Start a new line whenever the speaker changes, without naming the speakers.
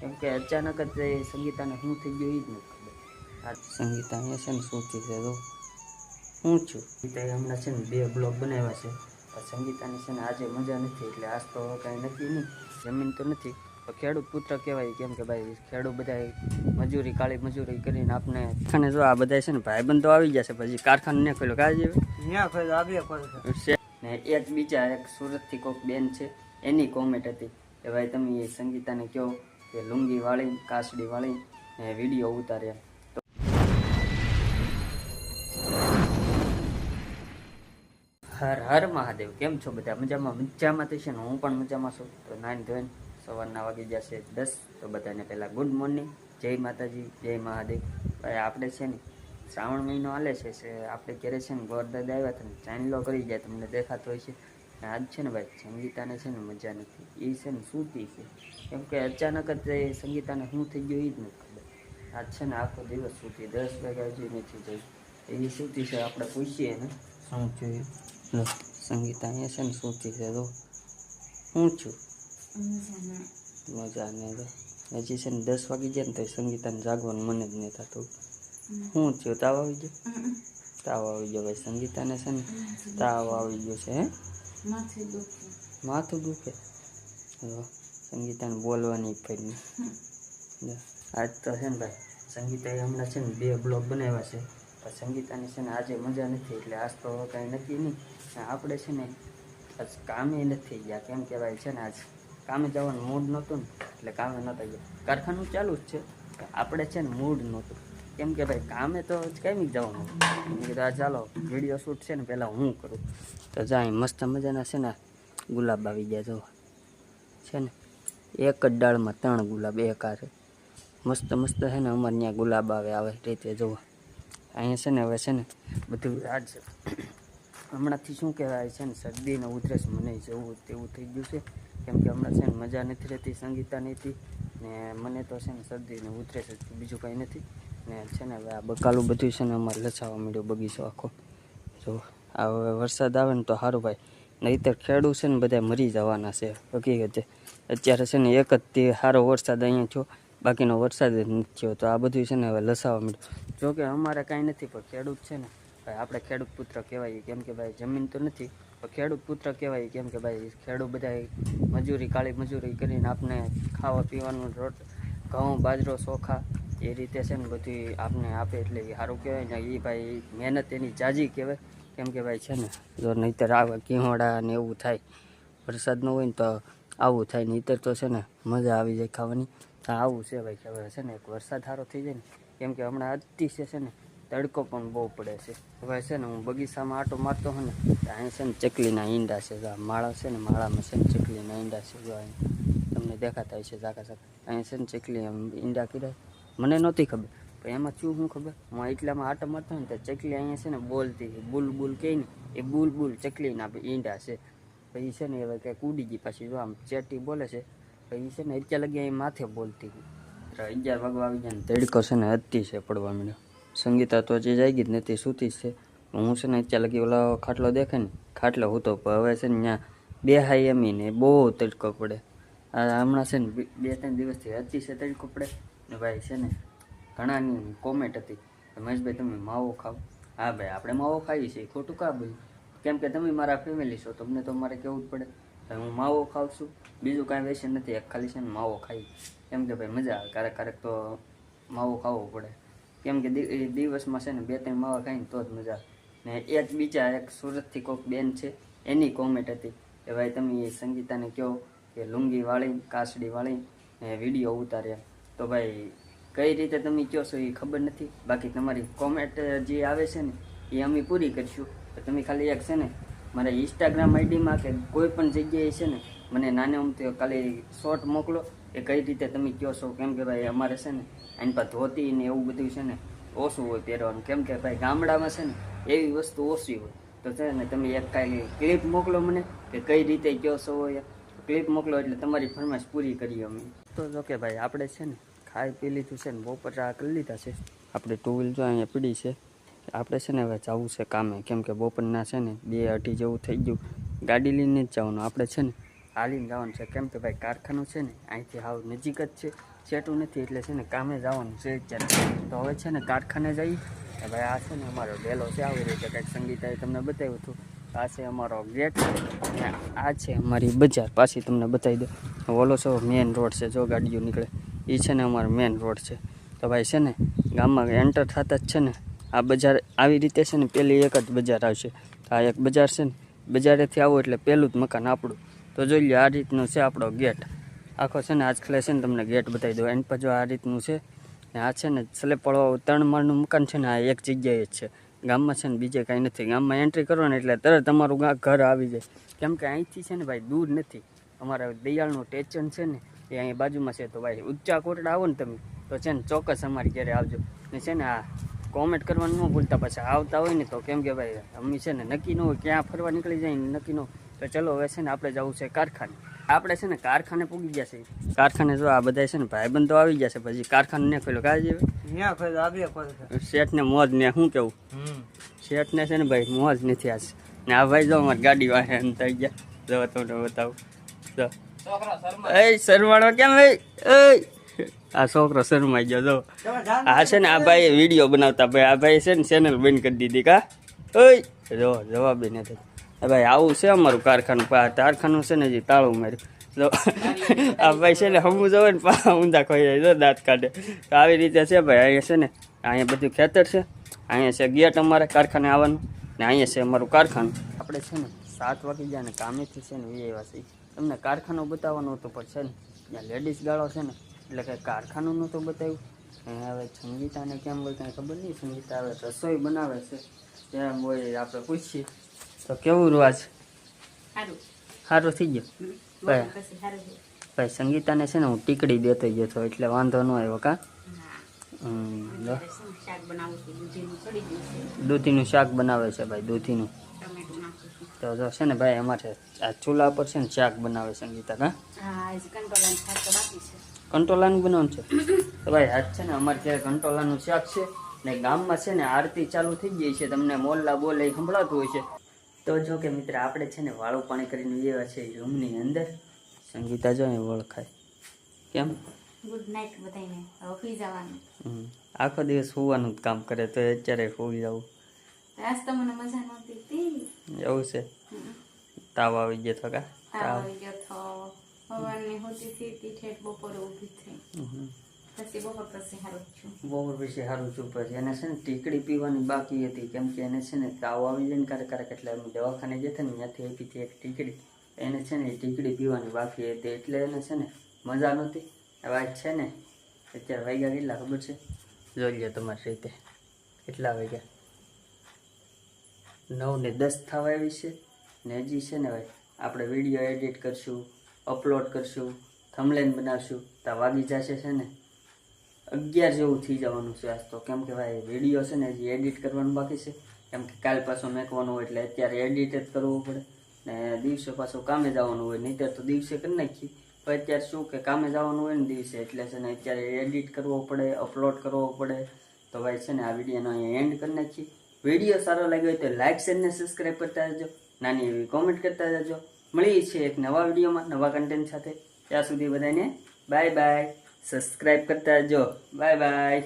કેમ કે અચાનક જ એ સંગીતાને શું થઈ ગયું એ જ નથી ખબર. સંગીતા અહીંયા છે ને શું થઈ છે તો? હું છું. સંગીતા હમણાં છે ને બે બ્લોગ બનાવ્યા છે. પણ સંગીતાની છે ને આજે મજા નથી એટલે આજ તો કાંઈ નક્કી નહીં. જમીન તો નથી. તો ખેડૂત પુત્ર કહેવાય કેમ કે ભાઈ ખેડૂત બધા મજૂરી કાળી મજૂરી કરીને આપણે અને જો આ બધા છે ને ભાઈબંધ તો આવી જશે પછી કારખાનું ને ખોલ્યો. છે. ને એક બીજા એક સુરતથી કોઈક બેન છે એની કોમેન્ટ હતી કે ભાઈ તમે એ સંગીતાને કહો કે લુંગી વાળી, કાસડી વાળી ને વીડિયો ઉતાર્યા. હર હર મહાદેવ, કેમ છો બધા? મજામાં? મજામાં તો છે ને, હું પણ મજામાં છું. તો નાઈન ધોઈને સવારના વાગી જશે દસ. તો બધાને પહેલાં ગુડ મોર્નિંગ જય માતાજી, જય મહાદેવ. ભાઈ આપણે છે ને, શ્રાવણ મહિનો હાલે છે આપણે ઘેરે છે ને ગોરદાદા આવ્યા હતા ચાંદલો કરી જાય તમને દેખાતો હોય છે. આજ છે ને ભાઈ સંગીતાને છે ને મજા નથી એ છે ને સૂતી છે કેમ કે અચાનક જ એ સંગીતાને શું થઈ ગયું એ જ નથી ખબર આજ છે ને આખો દિવસ સૂતી દસ વાગ્યા હજી નથી જઈ એ સૂતી છે આપણે પૂછીએ ને શું જોઈએ લો સંગીતા અહીંયા છે ને સૂતી છે તો હું છું મજા ને તો હજી છે ને દસ વાગી જાય ને તો સંગીતાને જાગવાનું મને જ નહીં થતું શું થયું તાવ આવી ગયો તાવ આવી ગયો ભાઈ સંગીતાને છે ને તાવ આવી ગયો છે હે માથું દુખે. હવે સંગીતાને બોલવાની પડી. આજ તો છે ને ભાઈ સંગીતાએ હમણાં છે ને બે બ્લોગ બનાવ્યા છે. પણ સંગીતાની છે ને આજે મજા નથી એટલે આજ તો કાંઈ નક્કી નહીં. આપણે છે ને આજ કામે નથી ગયા કેમ કહેવાય છે ને આજ કામે જવાનું મૂડ નહોતું ને એટલે કામે નહોતા ગયા. કારખાનું ચાલુ જ છે આપણે છે ને મૂડ નહોતું. કેમ કે ભાઈ કામે તો કેમ જવાનું. મેં કીધું, આ ચાલો વીડિયો શૂટ છે ને, પહેલાં હું કરું. તો જાય મસ્ત મજાના છે ને, ગુલાબ આવી ગયા જો. છે ને, એક જ ડાળમાં ત્રણ ગુલાબ, એક આ મસ્ત મસ્ત છે ને, અમારે ત્યાં ગુલાબ આવે આવે રીતે જુઓ અહીંયા છે ને, હવે છે ને, બધું રાજ છે. હમણાંથી શું કહેવાય છે ને, શરદીને ઉધરસ મને જવું તેવું થઈ ગયું છે. કેમ કે હમણાં છે ને, મજા નથી રહેતી, સંગીતા નથી. ને મને તો છે ને, શરદીને ઉધરસ બીજું કંઈ નથી. ને છે ને હવે આ બકાલું બધું છે ને અમારે લસાવા મળ્યો બગીચો આખો. જો, આ હવે વરસાદ આવે ને તો સારું ભાઈ. નહીતર ખેડૂત છે ને બધા મરી જવાના છે. હકીકતે. અત્યારે છે ને એક જ તે સારો વરસાદ અહીંયા થયો, બાકીનો વરસાદ જ નથી થયો. તો આ બધું છે ને હવે લસાવા મળ્યું જોકે અમારે કાંઈ નથી, પણ ખેડૂત છે ને, ભાઈ આપણે ખેડૂત પુત્ર કહેવાય કેમ કે ભાઈ જમીન તો નથી, પણ ખેડૂત પુત્ર કહેવાય કેમ કે ભાઈ ખેડૂત બધા મજૂરી, કાળી મજૂરી કરીને આપણે ખાવા પીવાનું રોટ, ઘઉં, બાજરો, ચોખા એ રીતે છે ને બધી આપને આપે એટલે એ સારું કહેવાય ને એ ભાઈ મહેનત એની જાજી કહેવાય. કેમ કે ભાઈ છે ને, જો નહીંતર આવે કિહોડા ને એવું થાય, વરસાદ ન હોય ને તો આવું થાય, નહીતર તો છે ને મજા આવી જાય ખાવાની. તો આવું છે ભાઈ હવે છે ને એક વરસાદ સારો થઈ જાય ને, કેમ કે હમણાં અતિશય છે ને તડકો પણ બહુ પડે છે. હવે છે ને હું બગીચામાં આટો મારતો હોઉં ને, તો અહીં છે ને ચકલીના ઈંડા છે. જો માળા છે ને, માળામાં છે ને ચકલીના ઈંડા છે. જો અહીં તમને દેખાતા હશે ઝાકા ઝાકા. અહીં છે ને ચકલી ઈંડા કીધા. મને નહોતી ખબર. પણ એમાં શું શું ખબર? હું એટલામાં આટો મારતો ને તો ચકલી અહીંયા છે ને બોલતી બુલ બુલ કહે ને, એ બુલ બુલ ચકલીના ઈંડા છે. પછી છે ને હવે કંઈક ઉડી ગઈ પાછી જો આમ ચેટી બોલે છે. પછી છે ને અત્યારે લગી માથે બોલતી અગિયાર વાગવા આવી જાય ને તડકો છે ને અતિ છે પડવા માંડ્યો. સંગીતા તો હજી ગઈ જ નથી, સૂતી છે. હું છે ને અત્યારે લગી ઓલા ખાટલો દેખે ને, ખાટલો હતો, પણ હવે છે ને ત્યાં બે હાઈ એમી ને બહુ તડકો પડે. આ હમણાં છે ને બે- ત્રણ દિવસથી અતિશય તડકો પડે. ને ભાઈ છે ને, ઘણાની કોમેન્ટ હતી મહેશભાઈ તમે માવો ખાઓ હા ભાઈ, આપણે માવો ખાઈએ છીએ. ખોટું કા ભાઈ કેમ કે તમે મારા ફેમિલી છો, તમને તો મારે કહેવું જ પડે. ભાઈ, હું માવો ખાઉં છું. બીજું કાંઈ વેસન નથી. ખાલી છે ને માવો ખાઈ. કેમ કે ભાઈ, મજા આવે. ક્યારેક ક્યારેક તો માવો ખાવો પડે. કેમ કે દિવસમાં છે ને બે ત્રણ માવા ખાઈને તો જ મજા ને ને એક બીજા એક સુરતથી કોઈક બેન છે, એની કોમેન્ટ હતી કે ભાઈ, તમે એ સંગીતાને કહો કે લુંગી વાળી, કાસડી વાળી, ને વીડિયો ઉતાર્યા. તો ભાઈ, કઈ રીતે તમે કહો છો એ ખબર નથી. બાકી તમારી કોમેન્ટ જે આવે છે ને, એ અમે પૂરી કરીશું. તો તમે ખાલી એક છે ને, મારા ઇન્સ્ટાગ્રામ આઈડીમાં કે કોઈ પણ જગ્યાએ છે ને, મને નાને અમથી ખાલી શોર્ટ મોકલો એ કઈ રીતે તમે કહો છો. કેમ કે ભાઈ, અમારે છે ને, એની પાસે ધોતી ને એવું બધું છે ને, ઓછું હોય પહેરવાનું. કેમ કે ભાઈ, ગામડામાં છે ને, એવી વસ્તુ ઓછી હોય. તો છે ને, તમે એક કાંઈ ક્લિપ મોકલો મને કે કઈ રીતે કહો છો ક્લિપ મોકલો એટલે તમારી ફરમાઈશ પૂરી કરીએ અમે. તો જો કે ભાઈ, આપણે છે ને ખાઈ પી લીધું છે ને બપોર કરી લીધા છે. આપણે ટુ વ્હીલ જો અહીંયા પીડી છે, આપણે છે ને હવે જવું છે કામે. કેમ કે બપોરના છે ને, બે અઢી જેવું થઈ ગયું. ગાડી લઈને જ જવાનું. આપણે છે ને હાલીને જવાનું છે. કેમ કે ભાઈ કારખાનું છે ને, અહીંથી હાવ નજીક જ છે. સેટું નથી એટલે છે ને કામે જવાનું છે અત્યારે. તો હવે છે ને કારખાને જઈ. ભાઈ આ છે ને અમારો ડેલો છે. આવી રીતે કંઈક સંગીતાએ તમને બતાવ્યું હતું. આ છે અમારો ગેટ. અને આ છે અમારી બજાર. પાછી તમને બતાવી દો ઓલો છો મેઇન રોડ છે. જો ગાડીઓ નીકળે. એ છે ને અમારો મેન રોડ છે તો ભાઈ છે ને ગામમાં એન્ટર થતા જ છે ને આ બજાર આવી રીતે છે ને પેલી એક જ બજાર આવશે આ એક બજાર છે ને બજારેથી આવો એટલે પહેલું જ મકાન આપણું તો જોઈ લો આ રીતનું છે આપણો ગેટ આખો છે ને આજકાલે છે ને તમને ગેટ બતાવી દો એન્ડ પછી આ રીતનું છે ને આ છે ને સ્લેપવાળો ત્રણ માળનું મકાન છે ને આ એક જગ્યાએ જ છે ગામમાં છે ને બીજે કાંઈ નથી ગામમાં એન્ટ્રી કરો ને એટલે તરત તમારું ઘર આવી જાય કેમ કે અહીંથી છે ને ભાઈ દૂર નથી અમારા દયાળનું સ્ટેશન છે ને એ અહીં બાજુમાં છે. તો ભાઈ ઊંચા કોટડા આવો ને તમે તો છે ને ચોક્કસ અમારી ઘરે આવજો. ને છે ને આ કોમેન્ટ કરવાનું ન ભૂલતા પાછા આવતા હોય ને તો કેમ કે ભાઈ અમે છે ને નક્કી ન હોય ક્યાં ફરવા નીકળી જાય ને નક્કી ન તો ચલો હવે છે ને આપણે જવું છે કારખાને. આપણે છે ને કારખાને પૂગી ગયા છે કારખાને જો આ બધા છે ને ભાઈબંધો આવી ગયા છે પછી કારખાને ને ખોલ્યો કાં જેવું?
અહીંયા કોઈ આગળ
શેઠને મોજ ને શું કેવું?
શેઠ
શેઠને છે ને ભાઈ મોજ નથી આજ. ને આ ભાઈ જો અમારી ગાડી વાહે એમ થઈ ગયા. જો તમને બતાવું. જો એ સરવાળો કેમ ભાઈ એ આ છોકરો શરમાઈ ગયો જો. આ છે ને આ ભાઈ વીડિયો બનાવતા ભાઈ. આ ભાઈ છે ને ચેનલ બંધ કરી દીધી કા? ઓય જો જવાબ નથી ભાઈ આવું છે અમારું કારખાનું? આ કારખાનું છે ને હજી તાળું માર્યું. જો આ ભાઈ છે ને હમું જવે ને પા ઊંધા ખોઈ જાય જો દાંત કાઢે. તો આવી રીતે છે ભાઈ અહીંયા છે ને અહીંયા બધું ખેતર છે. અહીંયા છે ગેટ અમારે કારખાને આવવાનું. ને અહીંયા છે અમારું કારખાનું. આપણે છે ને સાત વાગી ગયા ને કામેથી છે ને આવ્યા છીએ. તમને કારખાનું બતાવવાનું હતું પણ છે ને ત્યાં લેડીઝ ગાળો છે ને એટલે કંઈ કારખાનું નહોતું બતાવ્યું. હવે સંગીતાને કેમ હોય કાંઈ ખબર નહીં સંગીતા હવે રસોઈ બનાવે છે. તેમ હોય આપણે પૂછીએ. તો કેવું રવાજ
સારું
થઈ ગયું?
છે
ભાઈ સંગીતાને છે ને હું ટીકડી દેતો ગયો હતો એટલે વાંધો ન આવ્યો કા?
દૂધીનું
શાક બનાવે છે ભાઈ દૂધીનું.
છું.
તો જો છે ને ભાઈ અમારે આ ચૂલા પર છે ને શાક બનાવે સંગીતા ગીતા
હા? છે.
કંટોલાનું બનાવવાનું છે? તો ભાઈ આજ છે ને અમારે ત્યારે કંટોલાનું શાક છે ને ગામમાં છે ને આરતી ચાલુ થઈ ગઈ છે તમને મોલ્લા બોલે સંભળાતું હોય છે. તો જો કે મિત્ર આપણે છે ને વાળું પાણી કરીને એવા છે રૂમની અંદર. સંગીતા જો એ ઓળખાય કેમ?
ગુડ નાઇટ બધાને હવે જવાનું.
આખો દિવસ સુવાનું જ કામ કરે તો અત્યારે સુઈ જવું
આજ તો મને મજા નહોતી હતી.
એવું છે? તાવ આવી ગયો તો કા?
તાવ આવી ગયો તો. સવારની હોતી હતી તી ઠેઠ બપોરે ઊભી થઈ. પછી બપોર પછી સારું છું.
બપોર પછી સારું ચૂપ છે. એને છે ને ટીકડી પીવાની બાકી હતી. કેમ કે એને છે ને તાવ આવી જાય ને ક્યારેક ક્યારેક એટલે દવાખાને જતા ને ત્યાંથી આપી હતી એક ટીકડી. એને છે ને ટીકડી પીવાની બાકી હતી. એટલે એને છે ને મજા નહોતી. આજ છે ને, અત્યારે વાગ્યા કેટલા ખબર છે? જોઈ લો તમારી રીતે. કેટલા વાગ્યા? નવ ને દસ થવા આવી છે ને હજી છે ને ભાઈ, આપણે વીડિયો એડિટ કરશું અપલોડ કરશું થમલેન બનાવશું, તો વાગી જશે છે ને. અગિયાર જેવું થઈ જવાનું છે આજ તો. કેમ કે ભાઈ વીડિયો છે ને હજી એડિટ કરવાનું બાકી છે. કેમ કે કાલ પાછો મેકવાનું હોય એટલે અત્યારે એડિટ જ કરવું પડે. ને દિવસે પાછું કામે જવાનું હોય, નહીં તો દિવસે કરી નાખીએ. અત્યારે શું કે કામે જવાનું હોય ને દિવસે, એટલે છે ને અત્યારે એડિટ કરવો પડે અપલોડ કરવો પડે. તો ભાઈ છે ને આ વિડીયોનો અહીંયા એન્ડ કરી નાખીએ. વીડિયો સારો લાગ્યો હોય તો લાઇક શેર ને સબસ્ક્રાઈબ કરતા જજો નાની એવી કોમેન્ટ કરતા જજો મળીએ છીએ એક નવા વિડીયોમાં નવા કન્ટેન્ટ સાથે. ત્યાં સુધી બધાને બાય બાય સબસ્ક્રાઈબ કરતા જજો બાય બાય